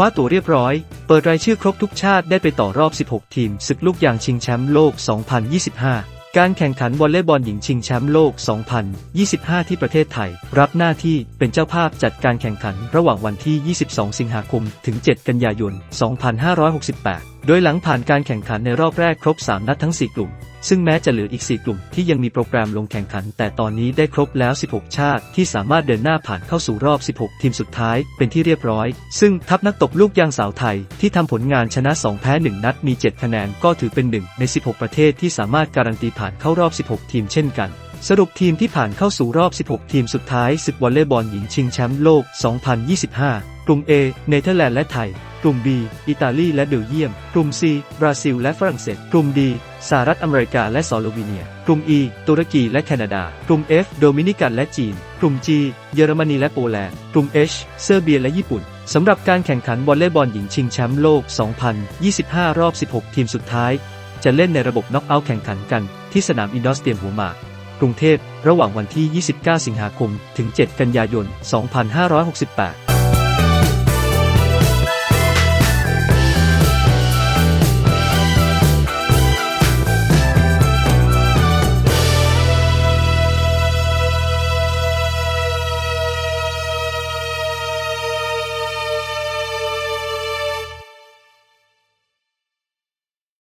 คว้าตั๋วเรียบร้อย เปิดรายชื่อครบทุกชาติได้ไปต่อรอบ 16 ทีม ศึกลูกยางชิงแชมป์โลก 2025การแข่งขันวอลเลย์บอลหญิงชิงแชมป์โลก 2025 ที่ประเทศไทย รับหน้าที่เป็นเจ้าภาพจัดการแข่งขันระหว่างวันที่ 22 สิงหาคม ถึง 7 กันยายน 2568 โดยหลังผ่านการแข่งขันในรอบแรกครบ 3 นัดทั้ง 4 กลุ่ม ซึ่งแม้จะเหลืออีก 4 กลุ่มที่ยังมีโปรแกรมลงแข่งขัน แต่ตอนนี้ได้ครบแล้ว 16 ชาติ ที่สามารถเดินหน้าผ่านเข้าสู่รอบ 16 ทีมสุดท้ายเป็นที่เรียบร้อย ซึ่งทัพนักตบลูกยางสาวไทย ที่ทำผลงานชนะ 2 แพ้ 1 นัดมี 7 คะแนนก็ถือเป็นหนึ่งใน 16 ประเทศที่สามารถการันตีผ่านเข้ารอบ 16 ทีมเช่นกัน สรุปทีมที่ผ่านเข้าสู่รอบ 16 ทีมสุดท้ายศึกวอลเลย์บอลหญิงชิงแชมป์โลก 2025 กลุ่ม A เนเธอร์แลนด์และไทย กลุ่ม B อิตาลีและเบลเยียม กลุ่ม C บราซิลและฝรั่งเศส กลุ่ม D สหรัฐอเมริกาและสโลวีเนีย กลุ่ม E ตุรกีและแคนาดา กลุ่ม F โดมินิกันและจีน กลุ่ม G เยอรมนีและโปแลนด์ กลุ่ม H เซอร์เบียและญี่ปุ่นสำหรับการแข่งขันวอลเลย์บอลหญิงชิงแชมป์โลก 2025 รอบ 16 ทีมสุดท้าย จะเล่นในระบบน็อกเอาท์แข่งขันกันที่สนามอินดอร์สเตียมหัวหมาก กรุงเทพ ระหว่างวันที่ 29 สิงหาคม ถึง 7 กันยายน 2568